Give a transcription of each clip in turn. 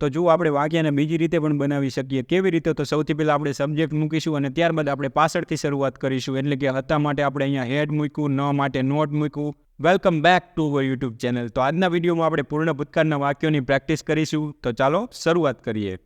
તો જો આપણે વાક્યને બીજી રીતે પણ બનાવી શકીએ. કેવી રીતે? તો સૌથી પહેલાં આપણે સબ્જેક્ટ મૂકીશું અને ત્યારબાદ આપણે પાછળથી શરૂઆત કરીશું. એટલે કે હતા માટે આપણે અહીંયા હેડ મૂક્યું, ન માટે નોટ મૂક્યું. Welcome back to our YouTube channel તો આજના વિડીયોમાં આપણે પૂર્ણ ભૂતકાળના વાક્યોની પ્રેક્ટિસ કરીશું. તો ચાલો શરૂઆત કરીએ.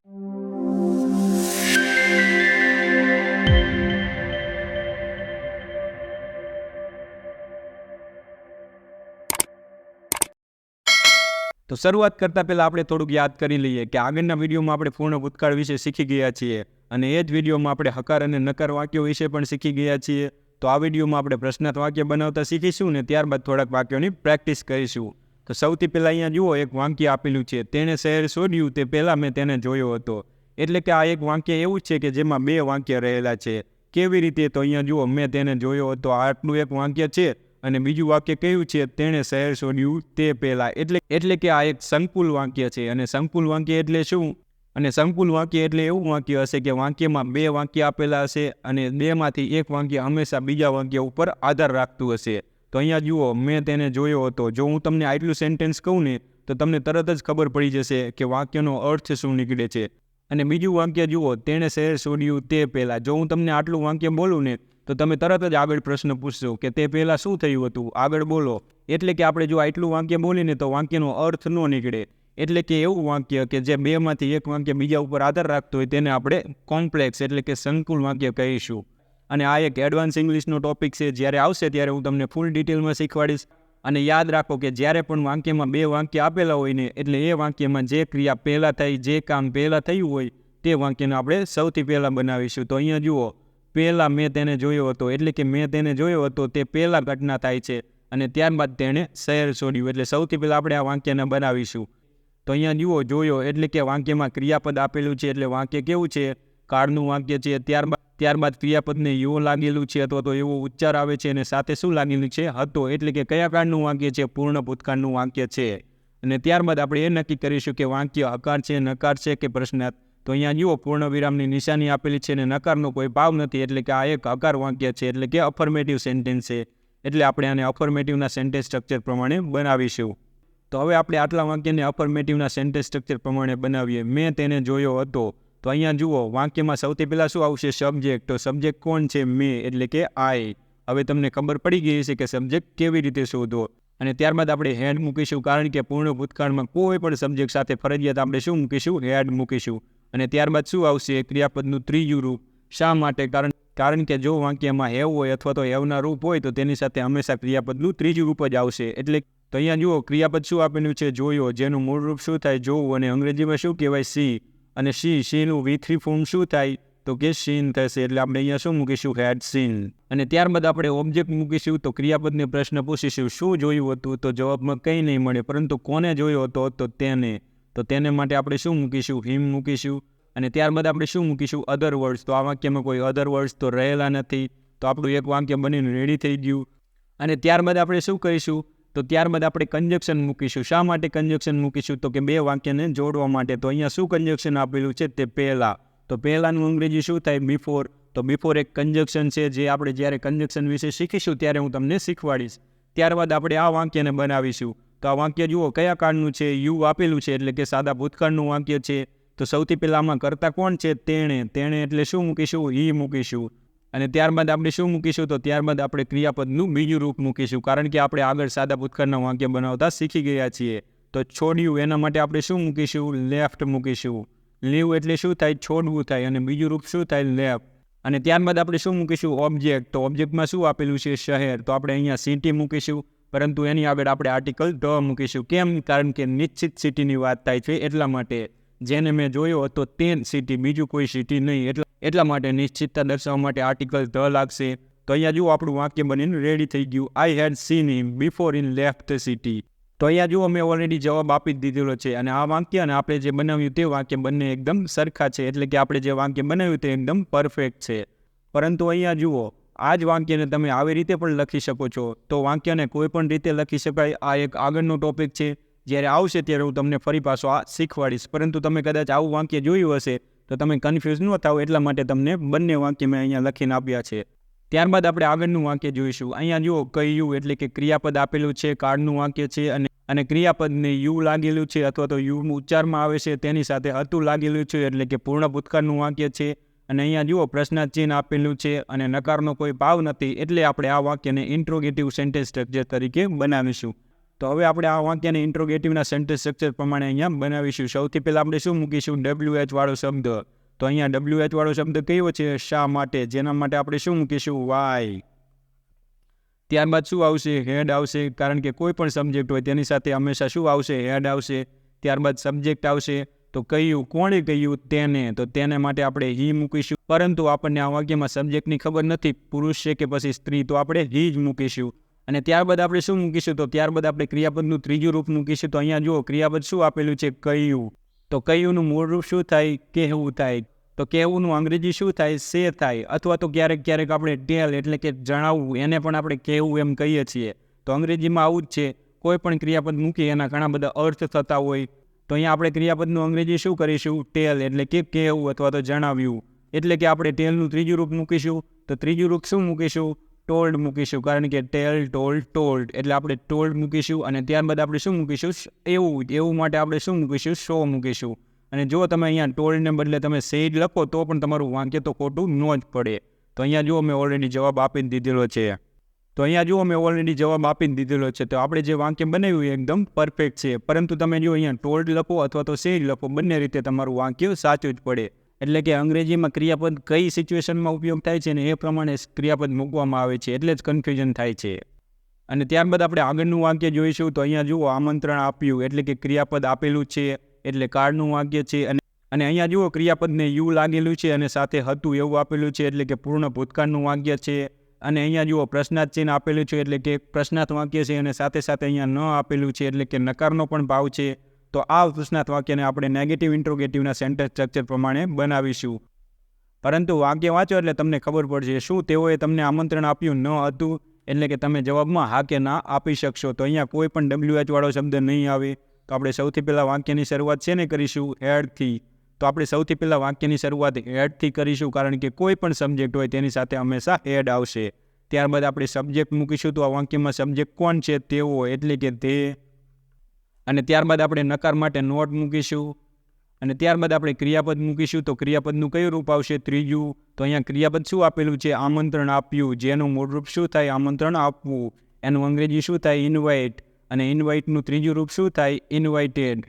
તો શરૂઆત કરતાં પહેલાં આપણે થોડુંક યાદ કરી લઈએ કે આગળના વિડીયોમાં આપણે પૂર્ણ ભૂતકાળ વિશે શીખી ગયા છીએ અને એ જ વિડીયોમાં આપણે હકાર અને નકાર વાક્યો વિશે પણ શીખી ગયા છીએ. તો આ વિડીયોમાં આપણે પ્રશ્નાર્થ વાક્ય બનાવતા શીખીશું ને ત્યારબાદ થોડાક વાક્યોની પ્રેક્ટિસ કરીશું. તો સૌથી પહેલાં અહીંયા જુઓ, એક વાક્ય આપેલું છે, તેણે શહેર શોધ્યું તે પહેલાં મેં તેને જોયો હતો. એટલે કે આ એક વાક્ય એવું છે કે જેમાં બે વાક્ય રહેલા છે. કેવી રીતે? તો અહીંયા જુઓ, મેં તેને જોયો હતો. આટલું એક વાક્ય છે. અને બીજું વાક્ય કયું છે? તેણે શહેર છોડ્યું તે પહેલાં. એટલે એટલે કે આ એક સંકુલ વાક્ય છે. અને સંકુલ વાક્ય એટલે શું? અને સંકુલ વાક્ય એટલે એવું વાક્ય હશે કે વાક્યમાં બે વાક્ય આપેલા હશે અને બેમાંથી એક વાક્ય હંમેશા બીજા વાક્ય ઉપર આધાર રાખતું હશે. તો અહીંયા જુઓ, મેં તેને જોયો હતો. જો હું તમને આટલું સેન્ટેન્સ કહું ને, તો તમને તરત જ ખબર પડી જશે કે વાક્યનો અર્થ શું નીકળે છે. અને બીજું વાક્ય જુઓ, તેણે શહેર છોડ્યું તે પહેલાં. જો હું તમને આટલું વાક્ય બોલું ને તો તમે તરત જ આગળ પ્રશ્ન પૂછશો કે તે પહેલાં શું થયું હતું? આગળ બોલો. એટલે કે આપણે જો આટલું વાક્ય બોલીને તો વાક્યનો અર્થ ન નીકળે. એટલે કે એવું વાક્ય કે જે બેમાંથી એક વાક્ય બીજા ઉપર આધાર રાખતું હોય તેને આપણે કોમ્પ્લેક્સ એટલે કે સંકુલ વાક્ય કહીશું. અને આ એક એડવાન્સ ઇંગ્લિશનો ટોપિક છે. જ્યારે આવશે ત્યારે હું તમને ફૂલ ડિટેલમાં શીખવાડીશ. અને યાદ રાખો કે જ્યારે પણ વાક્યમાં બે વાક્ય આપેલા હોય ને, એટલે એ વાક્યમાં જે ક્રિયા પહેલાં થઈ, જે કામ પહેલાં થયું હોય, તે વાક્યને આપણે સૌથી પહેલાં બનાવીશું. તો અહીંયા જુઓ. પહેલાં મેં તેને જોયો હતો. એટલે કે મેં તેને જોયો હતો, તે પહેલાં ઘટના થાય છે અને ત્યારબાદ તેણે શહેર છોડ્યું. એટલે સૌથી પહેલાં આપણે આ વાક્યને બનાવીશું. તો અહીંયા જુઓ, જોયો. એટલે કે વાક્યમાં ક્રિયાપદ આપેલું છે. એટલે વાક્ય કેવું છે? કાળનું વાક્ય છે. ત્યારબાદ ત્યારબાદ ક્રિયાપદને યો લાગેલું છે અથવા તો એવો ઉચ્ચાર આવે છે. અને સાથે શું લાગેલું છે? હતો. એટલે કે કયા કાળનું વાક્ય છે? પૂર્ણ ભૂતકાળનું વાક્ય છે. અને ત્યારબાદ આપણે એ નક્કી કરીશું કે વાક્ય હકાર છે, નકાર છે કે પ્રશ્નાર્થ. તો અહીંયા જુઓ પૂર્ણ વિરામની નિશાની આપેલી છે અને નકારનો કોઈ ભાવ નથી, એટલે કે આ એક હકાર વાક્ય છે, એટલે કે અફર્મેટિવ સેન્ટેન્સ છે. એટલે આપણે આને અફર્મેટિવના સેન્ટેન્સ સ્ટ્રક્ચર પ્રમાણે બનાવીશું. તો હવે આપણે આટલા વાક્યને અફર્મેટિવના સેન્ટેન્સ સ્ટ્રક્ચર પ્રમાણે બનાવીએ. મેં તેને જોયો હતો. તો અહીંયા જુઓ, વાક્યમાં સૌથી પહેલાં શું આવશે? સબ્જેક્ટ તો સબ્જેક્ટ કોણ છે? મેં, એટલે કે આઈ હવે તમને ખબર પડી ગઈ છે કે સબ્જેક્ટ કેવી રીતે શોધવો? અને ત્યારબાદ આપણે હેડ મૂકીશું, કારણ કે પૂર્ણ ભૂતકાળમાં કોઈ પણ સબ્જેક્ટ સાથે ફરજિયાત આપણે શું મૂકીશું? હેડ મૂકીશું. અને ત્યારબાદ શું આવશે? ક્રિયાપદનું ત્રીજું રૂપ. શા માટે? કારણ કારણ કે જો વાક્યમાં હેવ હોય અથવા તો હેવના રૂપ હોય, તો તેની સાથે હંમેશા ક્રિયાપદનું ત્રીજું રૂપ જ આવશે. એટલે તો અહીંયા જુઓ, ક્રિયાપદ શું આપેલું છે? જોયો. જેનું મૂળ રૂપ શું થાય? જોવું અને અંગ્રેજીમાં શું કહેવાય? સી અને સી સીનું વી થ્રી ફોર્મ શું થાય? તો કે સીન થશે. એટલે આપણે અહીંયા શું મૂકીશું? હેડ સીન અને ત્યારબાદ આપણે ઓબ્જેક્ટ મૂકીશું, તો ક્રિયાપદને પ્રશ્ન પૂછીશું. શું જોયું હતું? તો જવાબમાં કંઈ નહીં મળે. પરંતુ કોને જોયો હતો? તો તેને. તો તેને માટે આપણે શું મૂકીશું? હિમ મૂકીશું અને ત્યારબાદ આપણે શું મૂકીશું? અધર વર્ડ્સ તો આ વાક્યમાં કોઈ અધર વર્ડ્સ તો રહેલા નથી. તો આપણું એક વાક્ય બનીને રેડી થઈ ગયું. અને ત્યારબાદ આપણે શું કરીશું? તો ત્યારબાદ આપણે કન્જક્શન મૂકીશું. શા માટે કન્જક્શન મૂકીશું? તો કે બે વાક્યને જોડવા માટે. તો અહીંયા શું કન્જેક્શન આપેલું છે? તે પહેલાં. તો પહેલાંનું અંગ્રેજી શું થાય? બિફોર તો બિફોર એક કન્જક્શન છે જે આપણે જ્યારે કન્જક્શન વિશે શીખીશું ત્યારે હું તમને શીખવાડીશ. ત્યારબાદ આપણે આ વાક્યને બનાવીશું. તો આ વાક્ય જુઓ, કયા કાળનું છે? યુ આપેલું છે એટલે કે સાદા ભૂતકાળનું વાક્ય છે. તો સૌથી પહેલાં આમાં કરતા કોણ છે? તેણે. તેણે એટલે શું મૂકીશું? ઈ મૂકીશું. અને ત્યારબાદ આપણે શું મૂકીશું? તો ત્યારબાદ આપણે ક્રિયાપદનું બીજું રૂપ મૂકીશું. કારણ કે આપણે આગળ સાદા ભૂતકાળના વાક્ય બનાવતા શીખી ગયા છીએ. તો છોડ્યું, એના માટે આપણે શું મૂકીશું? લેફ્ટ મૂકીશું. લીવ એટલે શું થાય? છોડવું થાય. અને બીજું રૂપ શું થાય? લેફ્ટ. અને ત્યારબાદ આપણે શું મૂકીશું? ઓબ્જેક્ટ. તો ઓબ્જેક્ટમાં શું આપેલું છે? શહેર. તો આપણે અહીંયા સિટી મૂકીશું. પરંતુ એની આગળ આપણે આર્ટિકલ ધ મૂકીશું. કેમ? કારણ કે નિશ્ચિત સિટીની વાત થાય છે એટલા માટે જેને મેં જોયો હતો તે સિટી, બીજું કોઈ સિટી નહીં. એટલા એટલા માટે નિશ્ચિતતા દર્શાવવા માટે આર્ટિકલ ધ લાગશે. તો અહીંયા જુઓ, આપણું વાક્ય બનીને રેડી થઈ ગયું. I had seen him before in left city તો અહીંયા જુઓ, મેં ઓલરેડી જવાબ આપી જ દીધેલો છે. અને આ વાક્ય અને આપણે જે બનાવ્યું તે વાક્ય બંને એકદમ સરખા છે. એટલે કે આપણે જે વાક્ય બનાવ્યું તે એકદમ પરફેક્ટ છે. પરંતુ અહીંયા જુઓ આ જ વાક્યને તમે આવી રીતે પણ લખી શકો છો. તો વાક્યને કોઈ પણ રીતે લખી શકાય. આ એક આગળનો ટોપિક છે. જ્યારે આવશે ત્યારે હું તમને ફરી પાછો આ શીખવાડીશ. પરંતુ તમે કદાચ આવું વાક્ય જોયું હશે, તો તમે કન્ફ્યુઝ ન થાવ એટલા માટે તમને બંને વાક્ય મેં અહીંયા લખીને આપ્યા છે. ત્યારબાદ આપણે આગળનું વાક્ય જોઈશું. અહીંયા જુઓ, કહ્યું એટલે કે ક્રિયાપદ આપેલું છે, કાળનું વાક્ય છે અને અને ક્રિયાપદને યુ લાગેલું છે અથવા તો યુ ઉચ્ચારમાં આવે છે. તેની સાથે હતું લાગેલું છે એટલે કે પૂર્ણ ભૂતકાળનું વાક્ય છે. અને અહીંયા જુઓ, પ્રશ્નાર્થ ચિહ્ન આપેલું છે અને નકારનો કોઈ ભાવ નથી એટલે આપણે આ વાક્યને ઇન્ટ્રોગેટિવ સેન્ટેન્સ સ્ટ્રક્ચર તરીકે બનાવીશું. તો હવે આપણે આ વાક્યને ઇન્ટ્રોગેટિવના સેન્ટેન્સ સ્ટ્રક્ચર પ્રમાણે અહીંયા બનાવીશું. સૌથી પહેલાં આપણે શું મૂકીશું? ડબલ્યુ વાળો શબ્દ. તો અહીંયા ડબલ્યુ વાળો શબ્દ કયો છે? શા માટે? જેના માટે આપણે શું મૂકીશું? વાય ત્યારબાદ શું આવશે? હેડ આવશે, કારણ કે કોઈ પણ સબ્જેક્ટ હોય તેની સાથે હંમેશા શું આવશે? હેડ આવશે. ત્યારબાદ સબ્જેક્ટ આવશે. તો કહ્યું કોણે કહ્યું તેને? તો તેને માટે આપણે હી મૂકીશું. પરંતુ આપણને આ વાક્યમાં સબ્જેક્ટની ખબર નથી. પુરુષ છે કે પછી સ્ત્રી? તો આપણે હી જ મૂકીશું. અને ત્યારબાદ આપણે શું મૂકીશું? તો ત્યારબાદ આપણે ક્રિયાપદનું ત્રીજું રૂપ મૂકીશું. તો અહીંયા જુઓ, ક્રિયાપદ શું આપેલું છે? કહ્યું તો કયુંનું મૂળ રૂપ શું થાય? કહેવું થાય. તો કહેવુંનું અંગ્રેજી શું થાય? સે થાય. અથવા તો ક્યારેક ક્યારેક આપણે ટેલ એટલે કે જણાવવું, એને પણ આપણે કહેવું એમ કહીએ છીએ. તો અંગ્રેજીમાં આવું જ છે. કોઈ પણ ક્રિયાપદ મૂકી, એના ઘણા બધા અર્થ થતા હોય. તો અહીંયા આપણે ક્રિયાપદનું અંગ્રેજી શું કરીશું? ટેલ એટલે કે કહેવું અથવા તો જણાવ્યું. એટલે કે આપણે ટેલનું ત્રીજું રૂપ મૂકીશું. તો ત્રીજું રૂપ શું મૂકીશું? ટોલ્ડ મૂકીશું. કારણ કે ટેલ ટોલ્ડ ટોલ્ડ. એટલે આપણે ટોલ્ડ મૂકીશું અને ત્યારબાદ આપણે શું મૂકીશું? એવું. એવું માટે આપણે શું મૂકીશું? શો મૂકીશું. અને જો તમે અહીંયા ટોલ્ડને બદલે તમે સેડ લખો તો પણ તમારું વાંક્ય તો ખોટું ન જ પડે. તો અહીંયા જુઓ મેં ઓલરેડી જવાબ આપી દીધેલો છે. તો અહીંયા જુઓ, મેં ઓલરેડી જવાબ આપી દીધેલો છે. તો આપણે જે વાક્ય બનાવ્યું એ એકદમ પરફેક્ટ છે. પરંતુ તમે જો અહીંયા ટોલ્ડ લખો અથવા તો સેજ લખો, બંને રીતે તમારું વાક્ય સાચું જ પડે. એટલે કે અંગ્રેજીમાં ક્રિયાપદ કઈ સિચ્યુએશનમાં ઉપયોગ થાય છે અને એ પ્રમાણે ક્રિયાપદ મૂકવામાં આવે છે, એટલે જ કન્ફ્યુઝન થાય છે. અને ત્યારબાદ આપણે આગળનું વાક્ય જોઈશું, તો અહીંયા જુઓ, આમંત્રણ આપ્યું, એટલે કે ક્રિયાપદ આપેલું છે, એટલે કાળનું વાક્ય છે. અને અને અહીંયા જુઓ, ક્રિયાપદને યુ લાગેલું છે અને સાથે હતું એવું આપેલું છે, એટલે કે પૂર્ણ ભૂતકાળનું વાક્ય છે. અને અહીંયા જુઓ, પ્રશ્નાર્થ ચિહ્ન આપેલું છે એટલે કે પ્રશ્નાર્થ વાક્ય છે અને સાથે સાથે અહીંયા ન આપેલું છે એટલે કે નકારનો પણ ભાવ છે. તો આ પ્રશ્નાર્થ વાક્યને આપણે નેગેટિવ ઇન્ટ્રોગેટિવના સેન્ટેન્સ સ્ટ્રક્ચર પ્રમાણે બનાવીશું. પરંતુ વાક્ય વાંચો એટલે તમને ખબર પડશે શું તેઓએ તમને આમંત્રણ આપ્યું ન હતું એટલે કે તમે જવાબમાં હા કે ના આપી શકશો. તો અહીંયા કોઈ પણ ડબલ્યુએચવાળો વાળો શબ્દ નહીં આવે. તો આપણે સૌથી પહેલાં વાક્યની શરૂઆત છે ને કરીશું હેડથી તો આપણે સૌથી પહેલાં વાક્યની શરૂઆત એડથી કરીશું, કારણ કે કોઈ પણ સબ્જેક્ટ હોય તેની સાથે હંમેશા એડ આવશે. ત્યારબાદ આપણે સબ્જેક્ટ મૂકીશું તો આ વાક્યમાં સબ્જેક્ટ કોણ છે તેઓ એટલે કે તે. અને ત્યારબાદ આપણે નકાર માટે નોટ મૂકીશું. અને ત્યારબાદ આપણે ક્રિયાપદ મૂકીશું તો ક્રિયાપદનું કયું રૂપ આવશે? ત્રીજું. તો અહીંયા ક્રિયાપદ શું આપેલું છે? આમંત્રણ આપ્યું. જેનું મૂળરૂપ શું થાય? આમંત્રણ આપવું. એનું અંગ્રેજી શું થાય? ઇન્વાઇટ અને ઇન્વાઇટનું ત્રીજું રૂપ શું થાય? ઇન્વાઇટેડ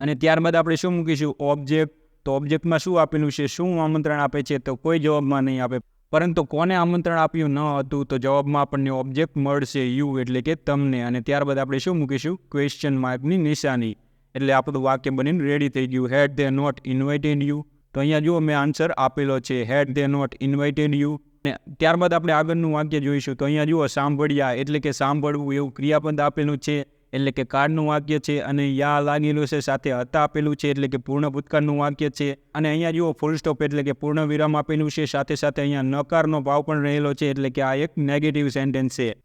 અને ત્યારબાદ આપણે શું મૂકીશું? ઓબ્જેક્ટ તો ઓબ્જેક્ટમાં શું આપેલું છે? શું આમંત્રણ આપે છે? તો કોઈ જવાબમાં નહીં આપે. પરંતુ કોને આમંત્રણ આપ્યું ન હતું, તો જવાબમાં આપણને ઓબ્જેક્ટ મળશે યુ એટલે કે તમને. અને ત્યારબાદ આપણે શું મૂકીશું? ક્વેશ્ચન માર્કની નિશાની. એટલે આપણું વાક્ય બનીને રેડી થઈ ગયું. Had they not invited you તો અહીંયા જુઓ મેં આન્સર આપેલો છે. Had they not invited you ને ત્યારબાદ આપણે આગળનું વાક્ય જોઈશું. તો અહીંયા જુઓ, સાંભળ્યા એટલે કે સાંભળવું એવું ક્રિયાપદ આપેલું છે. એટલે કે કાળનું વાક્ય છે અને યા લાગેલું છે સાથે હતા આપેલું છે એટલે કે પૂર્ણ ભૂતકાળનું વાક્ય છે. અને અહીંયા જુઓ ફૂલ સ્ટોપ એટલે કે પૂર્ણ વિરામ આપેલું છે. સાથે સાથે અહીંયા નકારનો ભાવ પણ રહેલો છે એટલે કે આ એક નેગેટિવ સેન્ટેન્સ છે.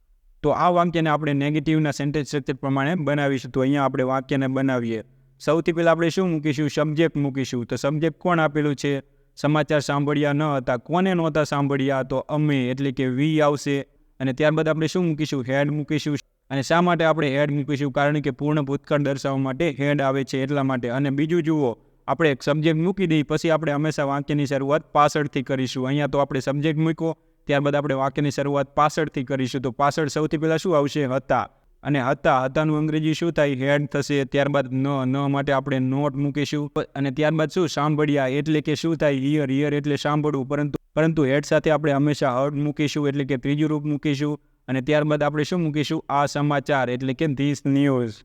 તો આ વાક્યને આપણે નેગેટિવના સેન્ટેન્સ સ્ટ્રક્ચર પ્રમાણે બનાવીશું. તો અહીંયા આપણે વાક્યને બનાવીએ. સૌથી પહેલાં આપણે શું મૂકીશું? સબ્જેક્ટ મૂકીશું. તો સબ્જેક્ટ કોણ આપેલું છે? સમાચાર સાંભળ્યા ન હતા. કોને નહોતા સાંભળ્યા? તો અમે એટલે કે વી આવશે. અને ત્યારબાદ આપણે શું મૂકીશું? હેડ મૂકીશું. અને શા માટે આપણે હેડ મૂકીશું કારણ કે પૂર્ણ ભૂતકાળ દર્શાવવા માટે હેડ આવે છે એટલા માટે. અને બીજું જુઓ, આપણે એક સબ્જેક્ટ મૂકી દઈએ, પછી આપણે હંમેશા વાક્યની શરૂઆત પાછળથી કરીશું. અહીંયા તો આપણે સબ્જેક્ટ મૂક્યો, ત્યારબાદ આપણે વાક્યની શરૂઆત પાછળથી કરીશું. તો પાછળ સૌથી પહેલાં શું આવશે? હતા. અને હતા, હતાનું અંગ્રેજી શું થાય? હેડ થશે. ત્યારબાદ ન ન માટે આપણે નોટ મૂકીશું. અને ત્યારબાદ શું? સાંભળ્યા. એટલે કે શું થાય? હિયર. હિયર એટલે સાંભળવું. પરંતુ પરંતુ હેડ સાથે આપણે હંમેશા હર્ડ મૂકીશું. એટલે કે ત્રીજું રૂપ મૂકીશું. અને ત્યારબાદ આપણે શું મૂકીશું? આ સમાચાર, એટલે કે ધીસ ન્યૂઝ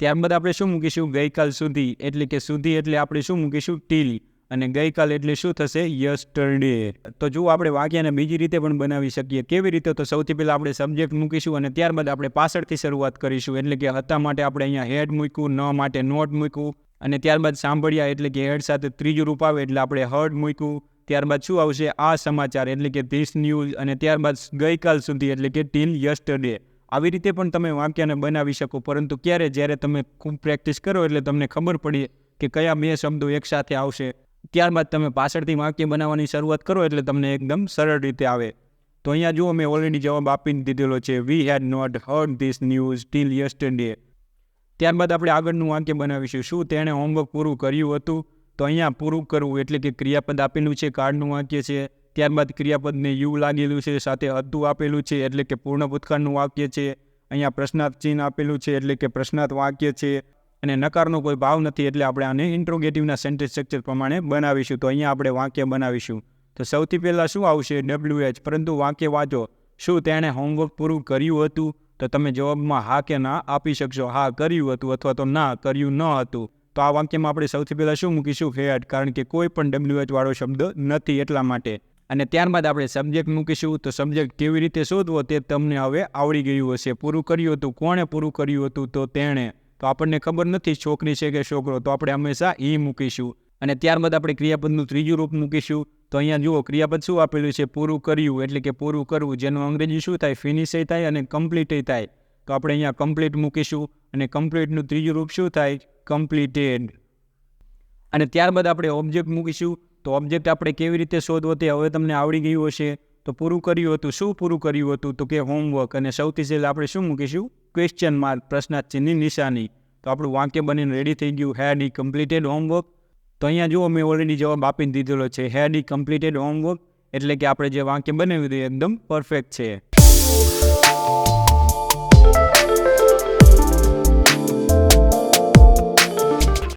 ત્યારબાદ આપણે શું મૂકીશું? ગઈકાલ સુધી, એટલે કે સુધી, એટલે આપણે શું મૂકીશું? ટીલ અને ગઈકાલ એટલે શું થશે? યસ્ટરડે તો જો આપણે વાક્યને બીજી રીતે પણ બનાવી શકીએ. કેવી રીતે? તો સૌથી પહેલાં આપણે સબ્જેક્ટ મૂકીશું અને ત્યારબાદ આપણે પાછળથી શરૂઆત કરીશું. એટલે કે હતા માટે આપણે અહીંયા હેડ મૂક્યું, ન માટે નોટ મૂક્યું. અને ત્યારબાદ સાંભળ્યા, એટલે કે હેડ સાથે ત્રીજું રૂપ આવે, એટલે આપણે હર્ડ મૂક્યું. ત્યારબાદ શું આવશે? આ સમાચાર, એટલે કે ધીસ ન્યૂઝ અને ત્યારબાદ ગઈકાલ સુધી, એટલે કે ટીલ યસ્ટરડે આવી રીતે પણ તમે વાક્યને બનાવી શકો, પરંતુ ક્યારે? જ્યારે તમે ખૂબ પ્રેક્ટિસ કરો, એટલે તમને ખબર પડી કે કયા બે શબ્દો એકસાથે આવશે. ત્યારબાદ તમે પાછળથી વાક્ય બનાવવાની શરૂઆત કરો, એટલે તમને એકદમ સરળ રીતે આવે. તો અહીંયા જુઓ, મેં ઓલરેડી જવાબ આપી દીધેલો છે. We had not heard this news till yesterday ત્યારબાદ આપણે આગળનું વાક્ય બનાવીશું. શું તેણે હોમવર્ક પૂરું કર્યું હતું? તો અહીંયા પૂરું કરવું એટલે કે ક્રિયાપદ આપેલું છે કાર્ડનું વાક્ય છે. ત્યારબાદ ક્રિયાપદને યુ લાગેલું છે, સાથે અધું આપેલું છે, એટલે કે પૂર્ણ ભૂતકાળનું વાક્ય છે. અહીંયા પ્રશ્નાર્થ ચિહ્ન આપેલું છે, એટલે કે પ્રશ્નાર્થ વાક્ય છે. અને નકારનો કોઈ ભાવ નથી, એટલે આપણે આને ઇન્ટ્રોગેટિવના સેન્ટેન્સ સ્ટ્રક્ચર પ્રમાણે બનાવીશું. તો અહીંયા આપણે વાક્ય બનાવીશું. તો સૌથી પહેલાં શું આવશે? ડબલ્યુ એચ પરંતુ વાક્ય વાંચો. શું તેણે હોમવર્ક પૂરું કર્યું હતું? તો તમે જવાબમાં હા કે ના આપી શકશો. હા, કર્યું હતું અથવા તો ના, કર્યું ન હતું. તો આ વાક્યમાં આપણે સૌથી પહેલાં શું મૂકીશું? ફેટ કારણ કે કોઈ પણ ડબલ્યુએચ વાળો શબ્દ નથી એટલા માટે. અને ત્યારબાદ આપણે સબ્જેક્ટ મૂકીશું, તો સબ્જેક્ટ કેવી રીતે શોધવો તે તમને હવે આવડી ગયું હશે. પૂરું કર્યું હતું, કોણે પૂરું કર્યું હતું? તો તેણે. તો આપણને ખબર નથી છોકરી છે કે છોકરો, તો આપણે હંમેશા ઈ મૂકીશું. અને ત્યારબાદ આપણે ક્રિયાપદનું ત્રીજું રૂપ મૂકીશું. તો અહીંયા જુઓ, ક્રિયાપદ શું આપેલું છે? પૂરું કર્યું, એટલે કે પૂરું કરવું. જેનું અંગ્રેજી શું થાય? ફિનિશ થાય અને કમ્પ્લીટ થાય. તો આપણે અહીંયા કમ્પ્લીટ મૂકીશું. અને કમ્પ્લીટનું ત્રીજું રૂપ શું થાય? કમ્પ્લીટેડ અને ત્યારબાદ આપણે ઓબ્જેક્ટ મૂકીશું. તો ઓબ્જેક્ટ આપણે કેવી રીતે શોધવો તે હવે તમને આવડી ગયું હશે. તો પૂરું કર્યું હતું. શું પૂરું કર્યું હતું? તો કે હોમવર્ક અને સૌથી છેલ્લે આપણે શું મૂકીશું? ક્વેશ્ચન માર્ક પ્રશ્નાર્થચિહ્નની નિશાની. તો આપણું વાક્ય બનીને રેડી થઈ ગયું. હેડ ઈ કમ્પ્લીટેડ હોમવર્ક તો અહીંયા જુઓ મેં ઓલરેડી જવાબ આપીને દીધેલો છે. હેડ ઈ કમ્પ્લીટેડ હોમવર્ક એટલે કે આપણે જે વાક્ય બનાવ્યું હતું એકદમ પરફેક્ટ છે.